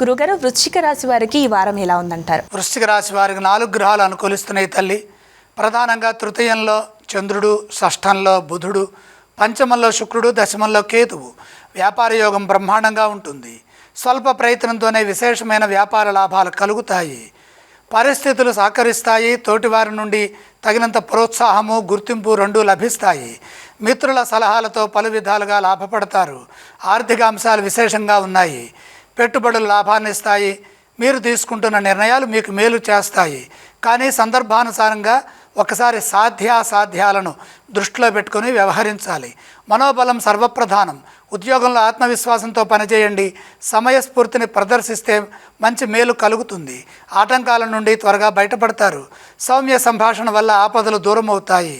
గురుగారు వృశ్చిక రాశి వారికి ఈ వారం ఎలా ఉందంటారు? వృశ్చిక రాశి వారికి నాలుగు గ్రహాలు అనుకూలిస్తున్నాయి తల్లి. ప్రధానంగా తృతీయంలో చంద్రుడు షష్ఠంలో బుధుడు పంచమంలో శుక్రుడు దశమంలో కేతువు. వ్యాపార యోగం బ్రహ్మాండంగా ఉంటుంది. స్వల్ప ప్రయత్నంతోనే విశేషమైన వ్యాపార లాభాలు కలుగుతాయి. పరిస్థితులు సహకరిస్తాయి. తోటివారి నుండి తగినంత ప్రోత్సాహము గుర్తింపు రెండూ లభిస్తాయి. మిత్రుల సలహాలతో పలు విధాలుగా లాభపడతారు. ఆర్థిక అంశాలు విశేషంగా ఉన్నాయి. పెట్టుబడులు లాభాన్ని ఇస్తాయి. మీరు తీసుకుంటున్న నిర్ణయాలు మీకు మేలు చేస్తాయి. కానీ సందర్భానుసారంగా ఒకసారి సాధ్యాసాధ్యాలను దృష్టిలో పెట్టుకొని వ్యవహరించాలి. మనోబలం సర్వప్రధానం. ఉద్యోగంలో ఆత్మవిశ్వాసంతో పనిచేయండి. సమయస్ఫూర్తిని ప్రదర్శిస్తే మంచి మేలు కలుగుతుంది. ఆటంకాల నుండి త్వరగా బయటపడతారు. సౌమ్య సంభాషణ వల్ల ఆపదలు దూరం అవుతాయి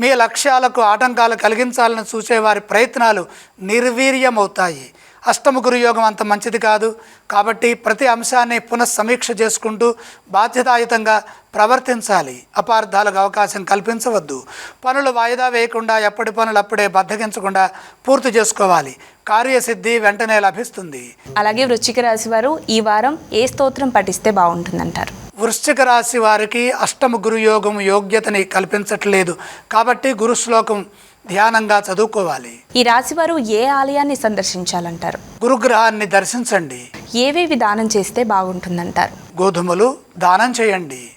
మీ లక్ష్యాలకు ఆటంకాలు కలిగించాలని చూసేవారి ప్రయత్నాలు నిర్వీర్యమవుతాయి. అష్టమ గురు యోగం అంత మంచిది కాదు. కాబట్టి ప్రతి అంశాన్ని పునఃసమీక్ష చేసుకుంటూ బాధ్యతాయుతంగా ప్రవర్తించాలి. అపార్థాలకు అవకాశం కల్పించవద్దు. పనులు వాయిదా వేయకుండా ఎప్పటి పనులు అప్పుడే బద్దగించకుండా పూర్తి చేసుకోవాలి. కార్యసిద్ధి వెంటనే లభిస్తుంది. అలాగే వృశ్చిక రాశి వారు ఈ వారం ఏ స్తోత్రం పఠిస్తే బాగుంటుందంటారు? వృశ్చిక రాశి వారికి అష్టమ గురు యోగం యోగ్యతని కల్పించట్లేదు. కాబట్టి గురు శ్లోకం ధ్యానంగా చదువుకోవాలి. ఈ రాశి వారు ఏ ఆలయాన్ని సందర్శించాలంటారు? గురుగ్రహాన్ని దర్శించండి. ఏవేవి దానం చేస్తే బాగుంటుందంటారు? గోధుమలు దానం చేయండి.